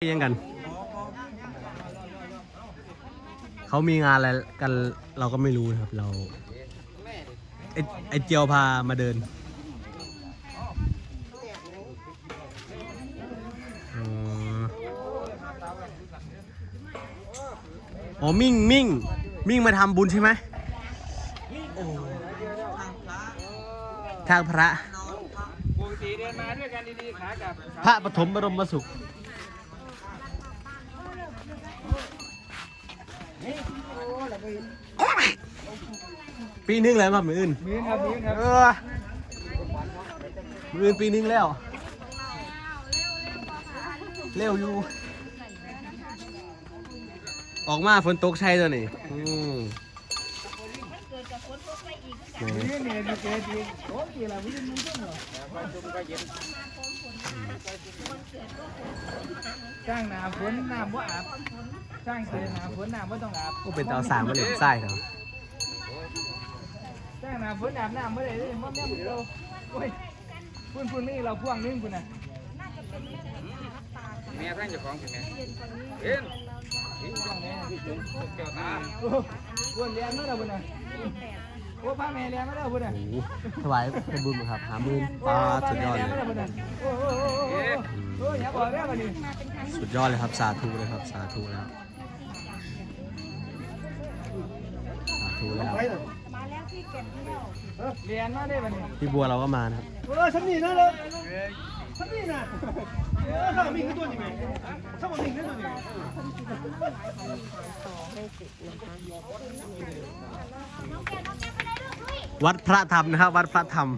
ยังกัน เขามีงานอะไรกันเราก็ไม่รู้นะครับ เรา ไอไอเจียวพามาเดินอ๋ออ๋อมิ่งมิ่งมิ่งมาทำบุญใช่ไหมทางพระปกติเดินมาด้วยกันดีๆขากลับพระปฐมบรมสุข ปีนึงแล้วครับมืออื่นมีนครับมีนครับเออมืออื่นปีนึงแล้ว เร็วอยู่ ออกมาฝนตกใช่ตัวนี่อืมนี่มีนเนี่ยดีเจดีโอ้ยอะไรไม่ได้มึงก็เหรอจ้างน้ำฝนน้ำว่าอาบจ้างเสียน้ำฝนน้ำว่าต้องอาบก็เป็นเตาสางมาเหล็กไส้ครับจ้างน้ำฝนอาบน้ำไม่ได้เลยมันแม่เราโอ้ยพุ่นพุ่นนี่เราพ่วงนึงพุ่นน่ะแม่ท่านจ้าของเป็นเห็นจ้างแม่เจ้าตาโอ้พุ่นเรียนมาแล้วพุ่นน่ะ โอ้พ่อแม่เรียนมาแล้วพุ่นน่ะโอ้โหถวายเป็นบุญครับหามื่นโอ้ปลาพ่อสุดยแม่อดเรีเลยยนมาแล้วพุ่นน่ะโอ้โอ้โอ้โอ้โอ้อย่าบอกแล้ววันนี้สุดยอดเลยครับ สาธุเลยครับ สาธุแล้วสาธุแล้วเรียนมาได้วันนี้พี่บัวเราก็มานะครับเออฉันนี่นะเลยฉันนี่นะเออ ถ้ามีขึ้นตัวยังไงถ้ามันมีขึ้นตัวยังไงวัดพระธรรมนะครับ วัดพระธรรม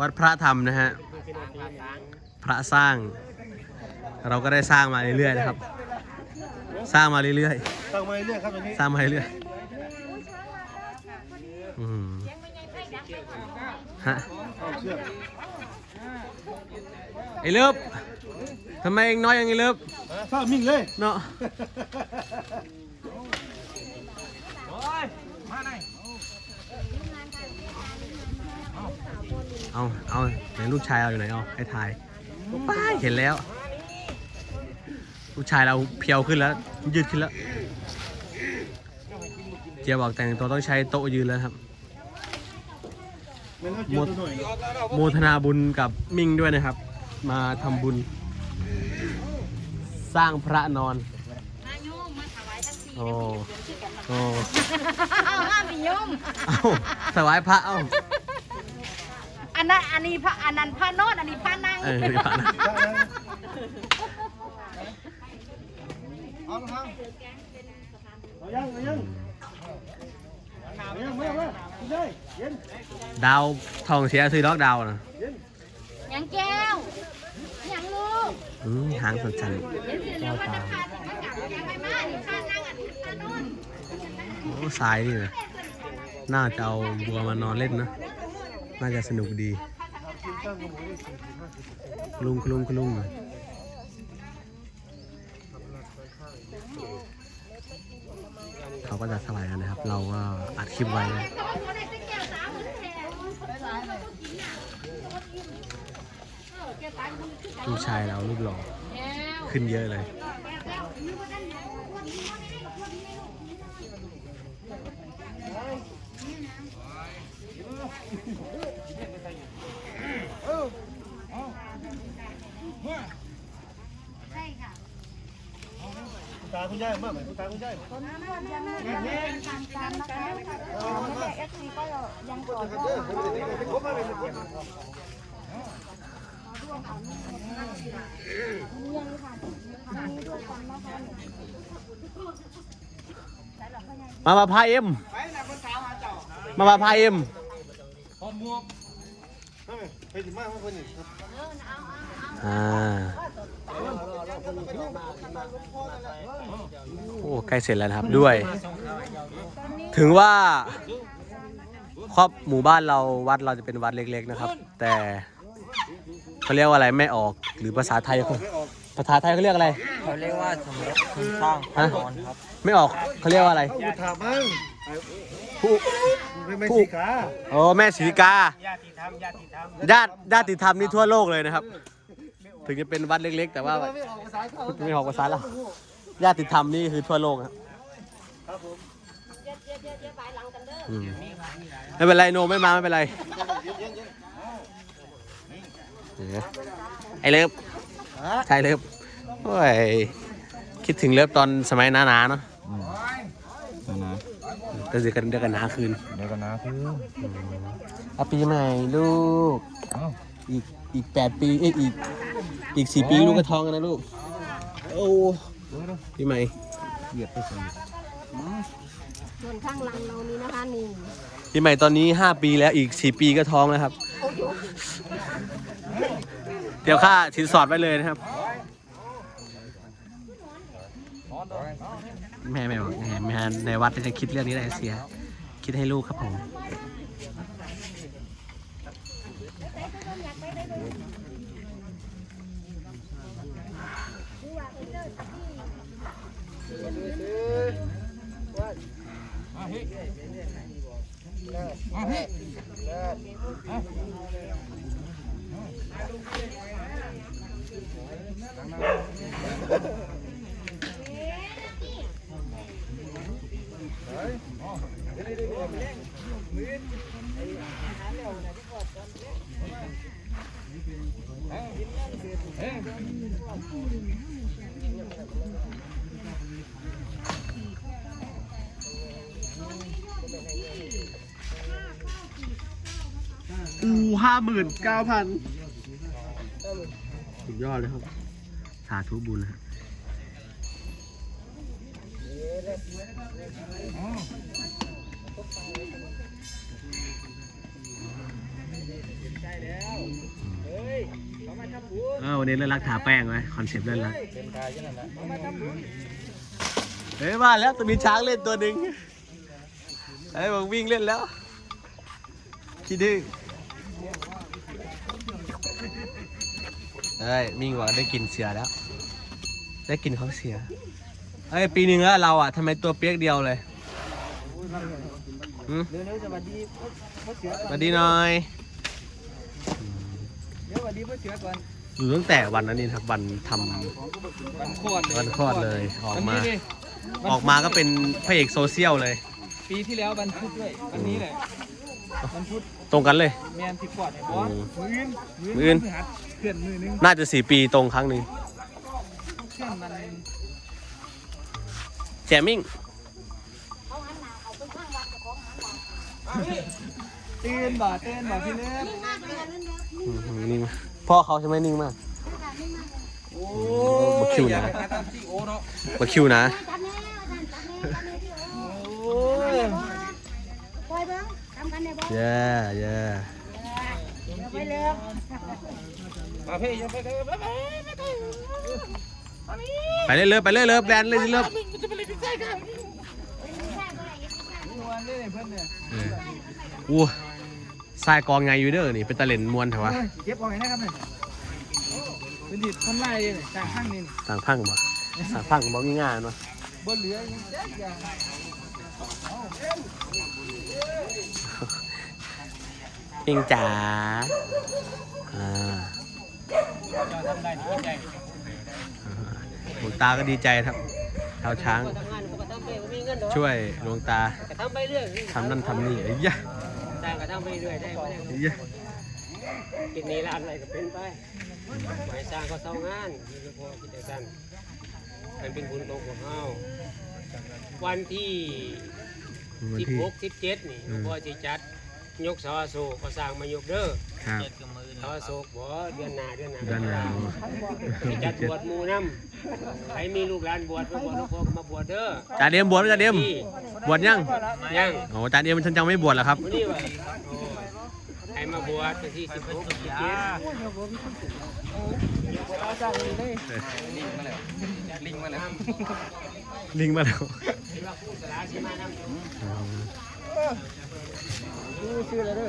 วัดพระธรรมนะฮะ พระสร้าง เราก็ได้สร้างมาเรื่อยๆนะครับ สร้างมาเรื่อยตั้งมาเรื่อยครับตอนนี้ๆสร้างมาเรื่อยๆอืมฮะเอาเชือก ไอ้เลิฟทำไมเองน้อยอย่างไอ้เลิฟถ้ามิ่งเลยเนาะโอ้ยมาไหนเอาเอาไหนลูกชายเราอยู่ไหนเอาให้ทายป้ายเห็นแล้ว ลูกชายเราเพียวขึ้นแล้ว ยืดขึ้นแล้วเจียบอกแต่งตัวต้องใช้โต๊ะยืนแล้วครับมันเอาเชือกตัวหน่อยโมทนาบุญกับมิ่งด้วยนะครับ มาทำบุญ สร้างพระนอนมาโยมมาถวายทั้งทีโอ้โอ้เอาห้ามไปโยมเอ้าถวายพระเอ้าอันนั้นอันนี้พระอันนั้นพระโนดอันนี้พระนั่งเออนี่พระนะเอาเอาเอายังเอายังเอายังมามาเลยเย็น ดาวทองเสียซื้อล็อกดาวน์นะยั งแก้วยังลูกอืมหางสันสันเดี๋ยวสิเดี๋ยววันจะพาจะมากลับยังไปมานี่พระนั่งอันนี้พระโนดโอ้สายนี่นะน่าจะเอาบัวมานอนเล่นนะ น่าจะสนุกดีคลุงคลุงคลุงเขาก็จะสบายกันนะครับ เราก็อัดคลิปไว้นะ แต่ว่าคนได้สักแก้วสามหมื่นแทน ลูกชายเรารูปหล่อขึ้นเยอะเลย ใช่ค่ะตาคุณยายมากไหมคุณตาคุณยายมาม มาพาเอ็ม มามาพาเอ็มพอมวกไปถึงมากคนนี้อ่าโอ้ใกล้เสร็จแล้วครับด้วย ถึงว่าครอบหมู่บ้านเราวัดเราจะเป็นวัดเล็ก ๆ นะครับ แต่ เขาเรียกว่าอะไรไม่ออกหรือภาษาไทยเขาภาษาไทยเขาเรียกอะไร เขาเรียกว่าสมรสคุณสร้างฮะนอนครับ ไม่ออกเขาเรียกว่าอะไรเอาอุทามั้งผู้ไม่ไม่สีขาโอ้แม่ศรีกาญาติธรรมญาติธรรมญาติญาติธรรมนี่ทั่วโลกเลยนะครับเถึงจะเป็นวัดเล็ก ๆ แต่ว่าไม่ออกภาษาเขาไม่ออกภาษาเราญาติธรรมนี่คือทั่วโลกครับครับผมอืมไม่เป็นไรโนไม่มาไม่เป็นไรเนี่ย ไอเลิฟใช่เลิฟโอ้ยคิดถึงเลิฟตอนสมัยหนาๆเนาะนะก็จะกันเดียวกันหนาคืนเดี๋ยวกันนะคือเอาปีใหม่ลูก เอ้าอีกอีกแปดปีเอ้ยอีกอีกสี่ปีลูกก็ท้องกันนะลูกโอ้ปีใหม่เหยียดไปสิส่วนข้างหลังเรานี้นะคะนี่ปีใหม่ตอนนี้ห้าปีแล้วอีกสี่ปีก็ท้องแล้วครับ เดี๋ยวค่าสินสอดไว้เลยนะครับ แม่แม่บอกแม่แม่ในวัดจะคิดเรื่องนี้ได้เสีย คิดให้ลูกครับผม อูห้าหมื่นเก้าพัน สุดยอดเลยครับ สาธุบุญนะฮะเออวันนี้เล่นรักทาแป้งไหมคอนเซ็ปต์เล่นรักเฮ้ยมาแล้วตัวมีช้างเล่นตัวหนึ่งไอ้บอกวิ่งเล่นแล้วคิดดื้อ เฮ้ยมิ่งบอกได้กินเสือแล้ว ได้กินเขาเสียเฮ้ยปีหนึ่งแล้วเราอะทำไมตัวเปียกเดียวเลยหืมเร็วๆสวัสดีพ่อเสือสวัสดีหน่อยเดี๋ยวสวัสดีพ่อเสือก่อนอยู่ตั้งแต่วันนั้นนี่ครับวันทำวันโคตรวันคลอดเลยออกมา วันนี้ดิออกมาก็เป็นพระเอกโซเชียลเลย ปีที่แล้ววันพุธด้วยวันนี้แหละวันพุธตรงกันเลย แมนที่กอดไอ้บอสอืมมืออื่นมื้ออื่นพฤหัส เคลื่อนมือนึงน่าจะสี่ปีตรงครั้งหนึ่งเคลื่อนมันแจมมิ่งตื่นบ่ตื่นบ่พี่เลิศอืมนิ่งมากพ่อเขาใช่ไหมนิ่งมากโอ้บักคิวนะอย่าไปทำที่โอเนาะมาคิวนะจับแน่จับแน่จับแน่จับแน่ที่โอ้โอ้ยปล่อยเบิ้งทำกันได้บ่เย้เย้ไปเลย มาเพ่ยังไปเลยไปไปไปไปเรื่อยไปเรื่อยๆแลนเลยสิเริ่มวันนี้เพื่อนเนี่ยอู้ทรายกองไงอยู่เด้อนี่เป็นตะเล่นมวนเถอะวะเก็บออกไงนะครับเนี่ยเป็นดิดทำลายเลยเนี่ากข้างนี้นี่สั่งพังบ่สั่งพังบ่ง่ายๆเนาะบนเหลือยังแจ๊กอย่างพิงจ๋าอ่า หลวงตาก็ดีใจครับเท้าช้าง ช่วยหลวงตาทำไปเรื่อยทำนั่นทำนี่ไอ้ยะสร้างก็ทำไปเรื่อยได้ไม่ได้ไอ้ยะกินนี้ร้านอะไรก็เป็นไปไว้สร้างก็เศร้างานมีเฉพาะกิจการมันเป็นบุญของพวกเฮาวันที่วันสิบที่หกสิบเจ็ดนี่หลวงพ่อจะจัด ยกเสาอโศกก็สร้างมายกเด้อครับเสาอโศกบ่เดือนหน้าเดือนหน้าด้านหลังสิจัดบวชหมู่นำใครมีลูกหลานบวชมาบวชหลวงพ่อก็มาบวชเด้อจานเดียมบวชไหมจานเดียมที่บวชยังยังโอ้จานเดียมฉันจังไม่บวชแล้วครับวันนี้ว่าโอ้ใครมาบวชวันที่สิบหกสิบเจ็ดเอาจากนี้เลยลิงมาแล้วลิงมาแล้ว ดูชื่ออะไรเด้อ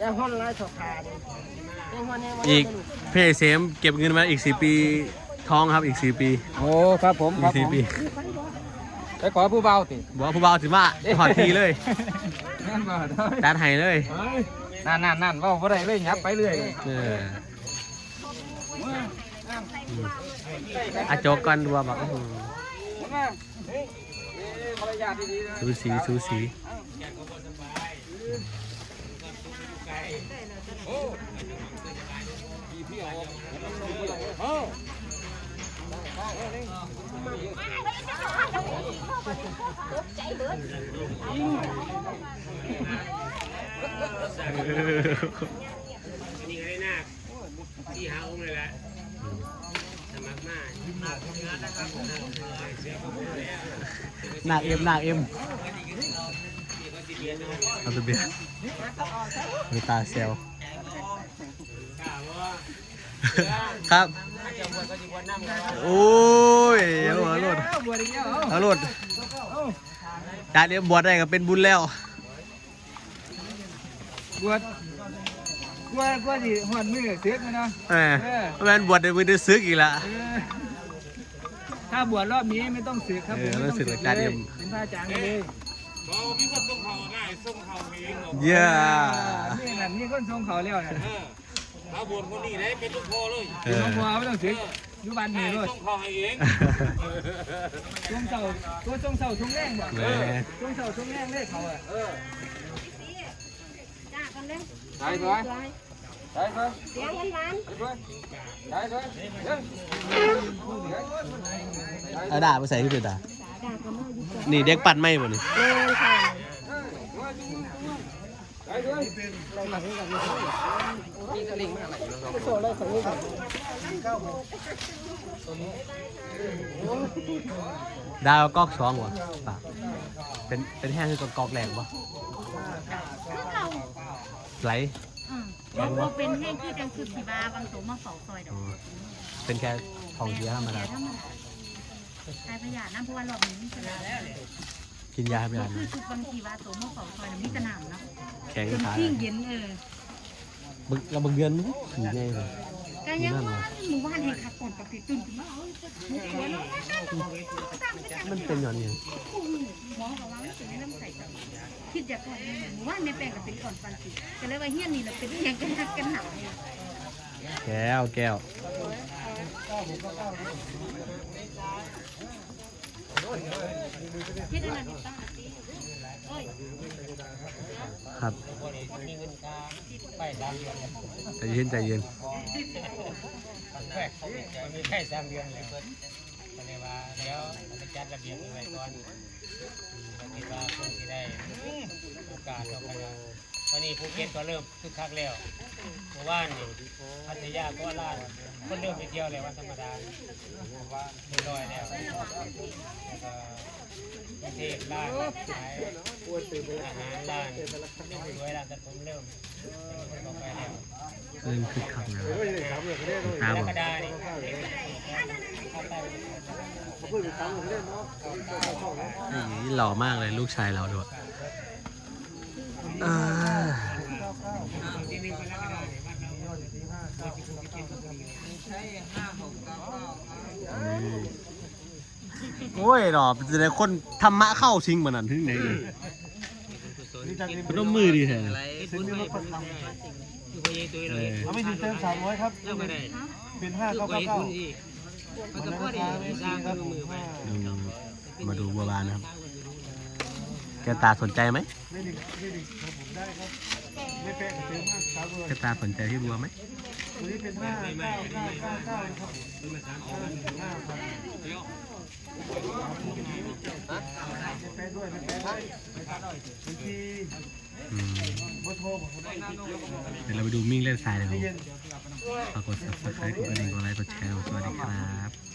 ยังห้อนไล่สอบขาดยังห้อนแห้งอีกเพจเซมเก็บเงินมาอีกสี่ปีท้องครับอีกสี่ปี โอ้ครับผมอีกสี่ปีไปขอผู้เบาติบอกว่าผู้บ่าวสิมาถอดทีเลยงั้นบ่ได้จานไห้เลยนั่นนั่นนั่นว่าบ่ได้เลยยับไปเรื่อยเออน้ำอาโจกก่อนดูว่าแบบอื้อหือมาเฮ้ยเอ้ยมารยาทดีๆนะ สูสีสูสี นี่ก็ได้หน้าที่หาองค์เลยแหละสมัครมาหนักเอ็มหนักเอ็ม เอาตัวเบียร์มีตาเซลครับ โอ้ยเอาหัวรถเอาบวชอีกแล้วเอาเอารถเอาจานเอ็มบวชได้ก็เป็นบุญแล้ว บวชกลัวกลัวสิหอดมือเสียกมันเนาะแหมแมนบวชได้มือได้ซึกอีกละเออถ้าบวชรอบนี้ไม่ต้องสึกครับผมเออไม่ต้องไม่สึกหรอกจานเอ็มเป็นพระอาจารย์เลยเย้ นี่นั่นนี่คนทรงเขาแล้วน่ะถ้าบวชคนนี้ได้เป็นลูกพ่อเลยเอหลอวงพ่อไม่ต้องสึกอยู่บ้านนี่รถต้องเขาให้เองทรงเสาตัวทรงเสาทรงแรงบ่แหมทรงเสาทรงแรงเลยเขาอะจ้ากันเลยใช่ด้วยใช่ด้วยเสียงหวานใช่ด้วยใช่ด้วยเอาด่าไปใส่ที่เดือดา นี่เด็กปั่นไม่หมดนี่ๆเลยค่ะใช่ด้วยดาวกอกสองวะป่ะเป็นเป็นแห้งคือกกอกแรงปะคือเราไหลอืมบอกว่าเป็นแห้งคือจังคือสีบาบางตัวมาเฝ้าซอยดออ๋กอเป็นแค่ของเสียธรรมดาแต่ถ้ามันตายพยาน้ำเพราะว่ารอบนี้มีสนามแล้วกินยาไม่ได้คือนะคือบางทีว่าตัวมาเฝ้าซอยน่ะมีสนามเนาะแข็งจนขาทิ้งเย็นเออบึกเราบึกเดือนมั้งสีแน่เลยก็ยังว่าหมู่บ้านเห็นขัดก่อนปกติตื่นขึ้นมาเอ้ยมุกหัวเนาะมันเป็นอย่างนี้หมอบอกว่ามันเป็นน้ำใสจังคิดอยากก่อนหมู่บ้านในแปลงก็เป็นก่อนฟันสิก็เลยว่าเฮี้ยนนี่แหละเป็นอหย่างกันนักกันหนาเนี่ยแก้วแก้ว ครับใจเย็นใจเย็นมันมีแค่สามเดือนเลยเพิ่นก็เลยว่าเดี๋ยวมันจะจัดระเบียบไว้ก่อนก็คิดว่าคงจะได้โอกาสต่อไป นะตอนนี้ภูเก็ตก็เริ่มคึกคักแล้วเมื่อวานนี่พัทยาก็ล้านคนเริ่มไปเที่ยวแล้ววันธรรมดาว่าเรียบร้อยแล้วแล้วก็กรุงเทพล้านขายอาหารล้านรวยล้านตัดผมเริ่มเป็นคนต่อไปแล้วเริ่มคึกคักแล้วตากรบอกกฎานี่เข้าใต้นี่หล่อมากเลยลูกชายเราด้วยอ่า ที่นี่กรกฎาเนี่ยบ้านเรา โอ้ยหล่อจะได้คนธรรมะเข้าชิงเหมือนนั้นถึงไหนเลยพนมมือดีแท้ซื้อมีรถประจำคือพยายตัวเราเอเองอเอาไม่ถึงเติมสามร้อยครับเล่าไม่ได้เป็นห้าคือเก้าไปเก้าเก้าทุนอีกมันก็พอดีสร้างมือมือไปดูมาดูบัวบานนะครับ แกตาสนใจไหมไม่ดึงไม่ดึงครับผมได้ครับไม่แพงเติมมากสามร้อยแกตาสนใจที่บัวไหม ตัวนี้เป็นห้าเก้าเก้าเก้าเก้าครับห้าพันไม่แพงด้วยไม่แพงด้วยบางทีอืมเบอร์โทรผมได้เดี๋ยวเราไปดูมิ่งเล่นทรายเลยครับเย็น ฝากกด subscribe กดกระดิ่งกดไลค์กดแชร์ สวัสดีครับ